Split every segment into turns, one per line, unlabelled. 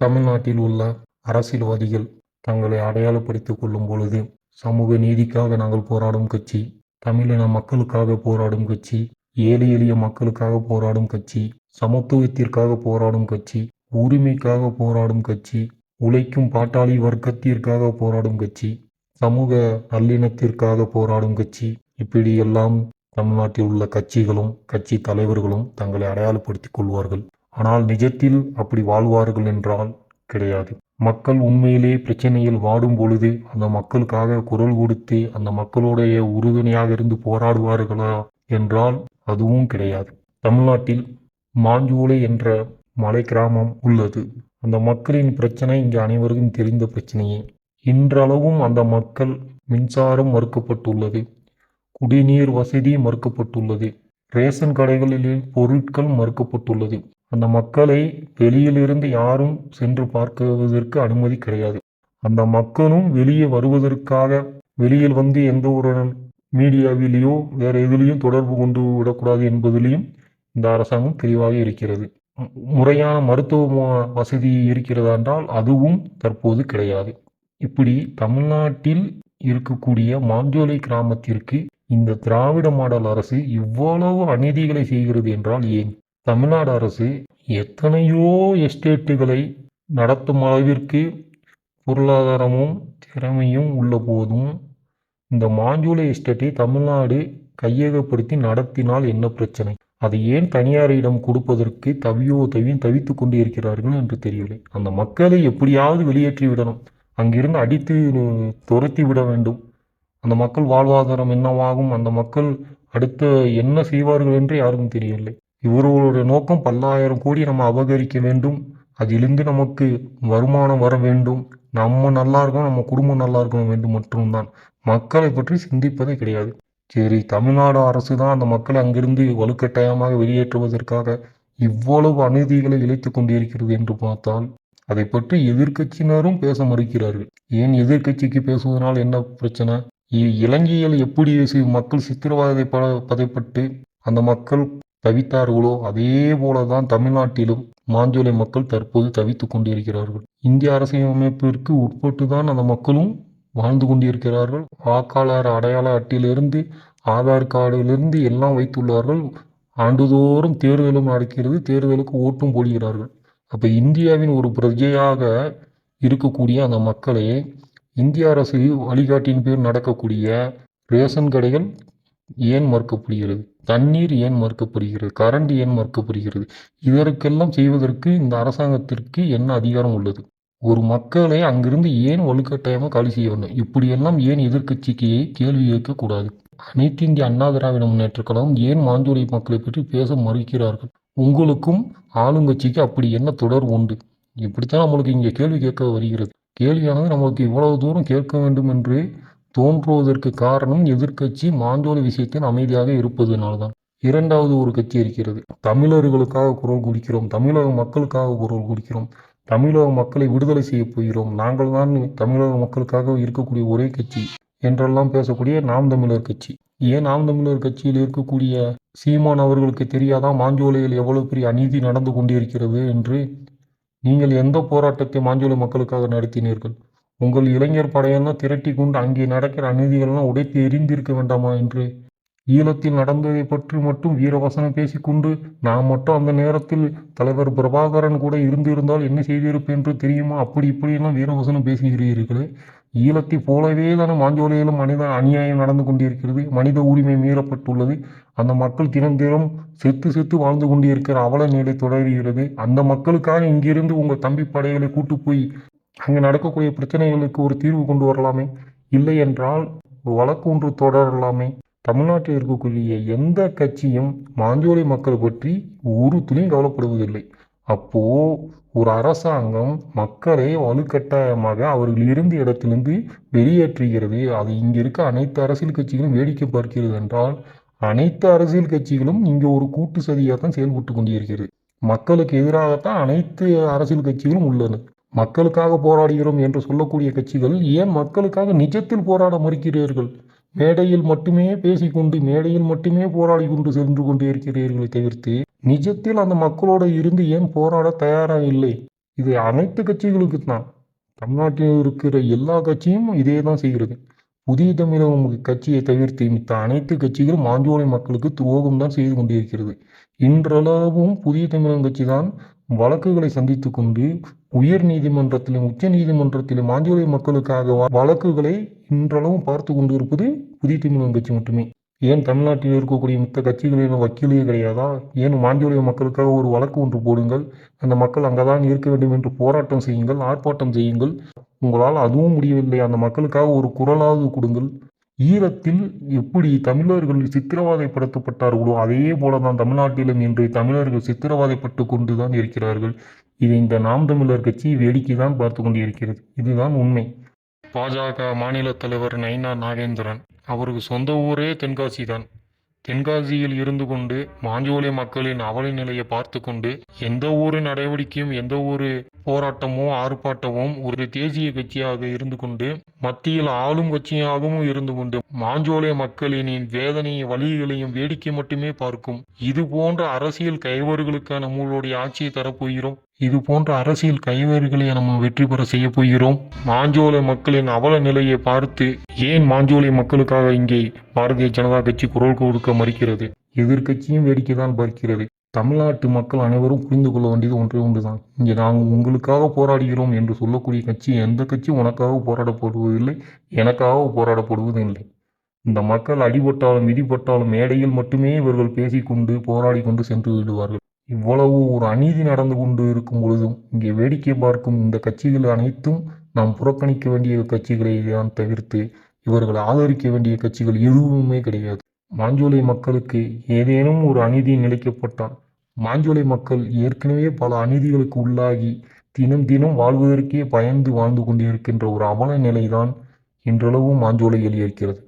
தமிழ்நாட்டில் உள்ள அரசியல்வாதிகள் தங்களை அடையாளப்படுத்திக் கொள்ளும் பொழுது சமூக நீதிக்காக நாங்கள் போராடும் கட்சி தமிழின மக்களுக்காக போராடும் கட்சி ஏழை எளிய மக்களுக்காக போராடும் கட்சி சமத்துவத்திற்காக போராடும் கட்சி உரிமைக்காக போராடும் கட்சி உழைக்கும் பாட்டாளி வர்க்கத்திற்காக போராடும் கட்சி சமூக நல்லிணத்திற்காக போராடும் கட்சி இப்படியெல்லாம் தமிழ்நாட்டில் உள்ள கட்சிகளும் கட்சி தலைவர்களும் தங்களை அடையாளப்படுத்திக் கொள்வார்கள். ஆனால் நிஜத்தில் அப்படி வாழ்வார்கள் என்றால் கிடையாது. மக்கள் உண்மையிலே பிரச்சனையில் வாடும் பொழுது அந்த மக்களுக்காக குரல் கொடுத்து அந்த மக்களுடைய உறுதுணையாக இருந்து போராடுவார்களா என்றால் அதுவும் கிடையாது. தமிழ்நாட்டில் மாஞ்சூலை என்ற மலை கிராமம் உள்ளது. அந்த மக்களின் பிரச்சனை இங்கு அனைவருக்கும் தெரிந்த பிரச்சனையே. இன்றளவும் அந்த மக்கள் மின்சாரம் மறுக்கப்பட்டுள்ளது. குடிநீர் வசதி மறுக்கப்பட்டுள்ளது. ரேஷன் கடைகளில் பொருட்கள் மறுக்கப்பட்டுள்ளது. அந்த மக்களை வெளியிலிருந்து யாரும் சென்று பார்க்குவதற்கு அனுமதி கிடையாது. அந்த மக்களும் வெளியே வருவதற்காக வெளியில் வந்து எந்த ஒரு மீடியாவிலேயோ வேற எதுலேயும் தொடர்பு கொண்டு விடக்கூடாது என்பதிலையும் இந்த அரசாங்கம் தெளிவாக இருக்கிறது. முறையான மருத்துவ வசதி இருக்கிறதா என்றால் அதுவும் தற்போது கிடையாது. இப்படி தமிழ்நாட்டில் இருக்கக்கூடிய மாஞ்சோலை கிராமத்திற்கு இந்த திராவிட மாடல் அரசு இவ்வளவு அநீதிகளை செய்கிறது என்றால் ஏன்? தமிழ்நாடு அரசு எத்தனையோ எஸ்டேட்டுகளை நடத்தும் அளவிற்கு பொருளாதாரமும் திறமையும் உள்ள போதும் இந்த மாஞ்சோலை எஸ்டேட்டை தமிழ்நாடு கையகப்படுத்தி நடத்தினால் என்ன பிரச்சனை? அதை ஏன் தனியாரிடம் கொடுப்பதற்கு தவியோ தவியும் தவித்து கொண்டு இருக்கிறார்கள் என்று தெரியவில்லை. அந்த மக்களை எப்படியாவது வெளியேற்றி விடணும். அங்கிருந்து அடித்து துரத்தி விட வேண்டும். அந்த மக்கள் வாழ்வாதாரம் என்னவாகும்? அந்த மக்கள் அடுத்த என்ன செய்வார்கள் என்று யாருக்கும் தெரியவில்லை. இவர்களுடைய நோக்கம் பல்லாயிரம் கோடி நம்ம அபகரிக்க வேண்டும். அதிலிருந்து நமக்கு வருமானம் வர வேண்டும். நம்ம நல்லா இருக்கணும் நம்ம குடும்பம் நல்லா இருக்கணும் வேண்டும் மட்டும்தான். மக்களை பற்றி சிந்திப்பதே கிடையாது. சரி தமிழ்நாடு அரசு தான் அந்த மக்களை அங்கிருந்து வலுக்கட்டாயமாக வெளியேற்றுவதற்காக இவ்வளவு அநீதிகளை இழைத்துக் கொண்டிருக்கிறது என்று பார்த்தால் அதை பற்றி எதிர்க்கட்சியினரும் பேச மறுக்கிறார்கள். ஏன் எதிர்க்கட்சிக்கு பேசுவதனால் என்ன பிரச்சனை? இலங்கையில் எப்படி மக்கள் சித்திரவதை பதைப்பட்டு அந்த மக்கள் தவித்தார்களோ அதே போலதான் தமிழ்நாட்டிலும் மாஞ்சோலை மக்கள் தற்போது தவித்துக் கொண்டிருக்கிறார்கள். இந்திய அரசியலமைப்பிற்கு உட்பட்டு தான் அந்த மக்களும் வாழ்ந்து கொண்டிருக்கிறார்கள். வாக்காளர் அடையாள அட்டிலிருந்து ஆதார் கார்டிலிருந்து எல்லாம் வைத்துள்ளார்கள். ஆண்டுதோறும் தேர்தலும் நடக்கிறது. தேர்தலுக்கு ஓட்டும் போடுகிறார்கள். அப்போ இந்தியாவின் ஒரு பிரஜையாக இருக்கக்கூடிய அந்த மக்களே இந்திய அரசு வழிகாட்டியின் பேர் நடக்கக்கூடிய ரேஷன் கடைகள் ஏன் மறுக்கப்படுகிறது? தண்ணீர் ஏன் மறுக்கப்படுகிறது? கரண்ட் ஏன் மறுக்கப்படுகிறது? இதற்கெல்லாம் செய்வதற்கு இந்த அரசாங்கத்திற்கு என்ன அதிகாரம் உள்ளது? ஒரு மக்களை அங்கிருந்து ஏன் வலுக்கட்டாயமாக காலி செய்ய வேண்டும்? இப்படியெல்லாம் ஏன் எதிர்க்கட்சிக்கு கேள்வி கேட்கக்கூடாது அனைத்து இந்திய அண்ணா திராவிட முன்னேற்ற கழகம் ஏன் மாஞ்சோலை மக்களை பற்றி பேச மறுக்கிறார்கள்? உங்களுக்கும் ஆளுங்கட்சிக்கு அப்படி என்ன தொடர்பு உண்டு? இப்படித்தான் நம்மளுக்கு இங்கே கேள்வி கேட்க வருகிறது. கேள்வியானது நம்மளுக்கு இவ்வளவு தூரம் கேட்க வேண்டும் என்று தோன்றுவதற்கு காரணம் எதிர்க்கட்சி மாந்தோலி விஷயத்தில் அமைதியாக இருப்பதனால்தான். இரண்டாவது ஒரு கட்சி இருக்கிறது. தமிழர்களுக்காக குரல் கொடுக்கிறோம். தமிழக மக்களுக்காக குரல் கொடுக்கிறோம். தமிழக மக்களை விடுதலை செய்ய போகிறோம். நாங்கள் தான் தமிழக மக்களுக்காக இருக்கக்கூடிய ஒரே கட்சி என்றெல்லாம் பேசக்கூடிய நாம் தமிழர் கட்சி. ஏன் நாம் தமிழர் கட்சியில் இருக்கக்கூடிய சீமான் அவர்களுக்கு தெரியாதா? மாஞ்சோலையில் எவ்வளவு பெரிய அநீதி நடந்து கொண்டிருக்கிறது என்று நீங்கள் எந்த போராட்டத்தை மாஞ்சோலை மக்களுக்காக நடத்தினீர்கள்? உங்கள் இளைஞர் படையெல்லாம் திரட்டி கொண்டு அங்கே நடக்கிற அநீதிகள்லாம் உடைத்து எரிந்திருக்க வேண்டாமா என்று? ஈழத்தில் நடந்ததை பற்றி மட்டும் வீரவசனம் பேசிக்கொண்டு நான் மட்டும் அந்த நேரத்தில் தலைவர் பிரபாகரன் கூட இருந்திருந்தால் என்ன செய்திருப்பேன் என்று தெரியுமா? அப்படி இப்படியெல்லாம் வீரவசனம் பேசுகிறீர்களே. ஈழத்தை போலவே தானே மாஞ்சோலையிலும் மனித அநியாயம் நடந்து கொண்டிருக்கிறது. மனித உரிமை மீறப்பட்டுள்ளது. அந்த மக்கள் தினம் தினம் செத்து செத்து வாழ்ந்து கொண்டிருக்கிற அவல நிலை தொடர்கிறது. அந்த மக்களுக்காக இங்கிருந்து உங்கள் தம்பி படைகளை கூட்டு போய் அங்கே நடக்கக்கூடிய பிரச்சனைகளுக்கு ஒரு தீர்வு கொண்டு வரலாமே. இல்லை என்றால் ஒரு வழக்கு ஒன்று தொடரலாமே. தமிழ்நாட்டில் இருக்கக்கூடிய எந்த கட்சியும் மாஞ்சோலை மக்கள் பற்றி ஒரு துளியும் கவலைப்படுவதில்லை. அப்போ ஒரு அரசாங்கம் மக்களை வலுக்கட்டாயமாக அவர்கள் இருந்த இடத்திலிருந்து வெளியேற்றுகிறது. அது இங்கே இருக்க அனைத்து அரசியல் கட்சிகளும் வேடிக்கை பார்க்கிறது என்றால் அனைத்து அரசியல் கட்சிகளும் இங்கே ஒரு கூட்டு சதியாக தான் செயல்பட்டு கொண்டிருக்கிறது. மக்களுக்கு எதிராகத்தான் அனைத்து அரசியல் கட்சிகளும் உள்ளன. மக்களுக்காக போராடுகிறோம் என்று சொல்லக்கூடிய கட்சிகள் ஏன் மக்களுக்காக நிஜத்தில் போராட மறுக்கிறீர்கள்? மேடையில் மட்டுமே பேசிக்கொண்டு மேடையில் மட்டுமே போராடி கொண்டு சென்று கொண்டு இருக்கிறீர்களை தவிர்த்து நிஜத்தில் அந்த மக்களோட இருந்து ஏன் போராட தயாராக இல்லை? இது அனைத்து கட்சிகளுக்கு தான் தமிழ்நாட்டில் இருக்கிற எல்லா கட்சியும் இதே தான் செய்கிறது. புதிய தமிழகம் கட்சியை தவிர்த்து மித்த அனைத்து கட்சிகளும் மாஞ்சோலை மக்களுக்கு துரோகம் தான் செய்து கொண்டிருக்கிறது. இன்றளவும் புதிய தமிழகம் கட்சி தான் வழக்குகளை சந்தித்து கொண்டு உயர் நீதிமன்றத்திலும் உச்ச நீதிமன்றத்திலும் ஆஞ்சோலை மக்களுக்காக வழக்குகளை இன்றளவும் பார்த்து கொண்டிருப்பது புதிய தமிழகம் கட்சி மட்டுமே. ஏன் தமிழ்நாட்டில் இருக்கக்கூடிய மித்த கட்சிகளின் வக்கீலே கிடையாதா? ஏன் மாஞ்சோலை மக்களுக்காக ஒரு வழக்கு ஒன்று போடுங்கள். அந்த மக்கள் அங்கதான் இருக்க வேண்டும் என்று போராட்டம் செய்யுங்கள் ஆர்ப்பாட்டம் செய்யுங்கள். உங்களால் அதுவும் முடியவில்லை. அந்த மக்களுக்காக ஒரு குரலாவது கொடுங்கள். ஈழத்தில் எப்படி தமிழர்கள் சித்திரவதைப்படுத்தப்பட்டார்களோ அதே போல தான் தமிழ்நாட்டிலும் இன்று தமிழர்கள் சித்திரவதைப்பட்டு கொண்டு தான் இருக்கிறார்கள். இது இந்த நாம் தமிழர் கட்சி வேடிக்கை தான் பார்த்து கொண்டு இருக்கிறது இதுதான் உண்மை. பாஜக மாநில தலைவர் நயினா நாகேந்திரன் அவருக்கு சொந்த ஊரே தென்காசி தான் தென்காசியில் இருந்து கொண்டு மாஞ்சோலை மக்களின் அவல நிலையை பார்த்து கொண்டு எந்த ஒரு நடவடிக்கையும் எந்த ஒரு போராட்டமோ ஆர்ப்பாட்டமும் ஒரு தேசிய கட்சியாக இருந்து கொண்டு மத்தியில் ஆளும் கட்சியாகவும் இருந்து கொண்டு மாஞ்சோலை மக்களின் வேதனையும் வழிகளையும் வேடிக்கை மட்டுமே பார்க்கும். இது போன்ற அரசியல் கைவர்களுக்கு நம்மளுடைய ஆட்சியை தரப்போகிறோம். இது போன்ற அரசியல் கைவேறுகளை நம்ம வெற்றி பெற செய்ய போகிறோம். மாஞ்சோலை மக்களின் அவல நிலையை பார்த்து ஏன் மாஞ்சோலை மக்களுக்காக இங்கே பாரதிய ஜனதா கட்சி குரல் கொடுக்க மறுக்கிறது? எதிர்க்கட்சியும் வேடிக்கை தான் பார்க்கிறது. தமிழ்நாட்டு மக்கள் அனைவரும் புரிந்து கொள்ள வேண்டியது ஒன்றே ஒன்றுதான். இங்கே நாங்கள் உங்களுக்காக போராடுகிறோம் என்று சொல்லக்கூடிய கட்சி எந்த கட்சி உனக்காக போராடப்படுவதில்லை எனக்காக போராடப்படுவதும் இல்லை இந்த மக்கள் அடிபட்டாலும் மிதிப்பட்டாலும் மேடையில் மட்டுமே இவர்கள் பேசிக்கொண்டு போராடி கொண்டு சென்று விடுவார்கள். இவ்வளவு ஒரு அநீதி நடந்து கொண்டு இருக்கும் பொழுதும் இங்கே வேடிக்கை பார்க்கும் இந்த கட்சிகள் அனைத்தும் நாம் புறக்கணிக்க வேண்டிய கட்சிகளை தான் தவிர்த்து இவர்கள் ஆதரிக்க வேண்டிய கட்சிகள் எதுவுமே கிடையாது. மாஞ்சோலை மக்களுக்கு ஏதேனும் ஒரு அநீதி நிலைக்கப்பட்டால் மாஞ்சோலை மக்கள் ஏற்கனவே பல அநீதிகளுக்கு உள்ளாகி தினம் தினம் வாழ்வதற்கே பயந்து வாழ்ந்து கொண்டிருக்கின்ற ஒரு அவல நிலைதான் இன்றளவும் மாஞ்சோலையில் இருக்கிறது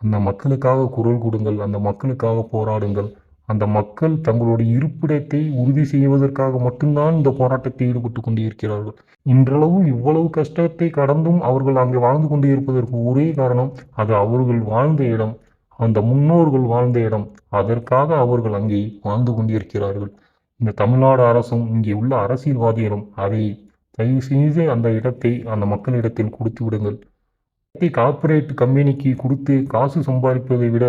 அந்த மக்களுக்காக குரல் கொடுங்கள் அந்த மக்களுக்காக போராடுங்கள் அந்த மக்கள் தங்களுடைய இருப்பிடத்தை உறுதி செய்வதற்காக மட்டும்தான் இந்த போராட்டத்தில் ஈடுபட்டு கொண்டிருக்கிறார்கள். இன்றளவும் இவ்வளவு கஷ்டத்தை கடந்தும் அவர்கள் அங்கே வாழ்ந்து கொண்டு இருப்பதற்கு ஒரே காரணம் அது அவர்கள் வாழ்ந்த இடம் அந்த முன்னோர்கள் வாழ்ந்த இடம். அதற்காக அவர்கள் அங்கே வாழ்ந்து கொண்டிருக்கிறார்கள். இந்த தமிழ்நாடு அரசும் இங்கே உள்ள அரசியல்வாதிகளும் அதை தயவு செய்து அந்த இடத்தை அந்த மக்களிடத்தில் கொடுத்து விடுங்கள். கார்ப்பரேட் கம்பெனிக்கு கொடுத்து காசு சம்பாதிப்பதை விட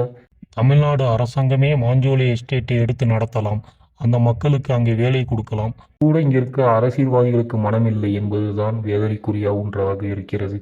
தமிழ்நாடு அரசாங்கமே மாஞ்சோலை எஸ்டேட்டை எடுத்து நடத்தலாம். அந்த மக்களுக்கு அங்கே வேலை கொடுக்கலாம். கூட இங்கே இருக்க அரசியல்வாதிகளுக்கு மனமில்லை என்பதுதான் வேதனைக்குரிய ஒன்றாக இருக்கிறது.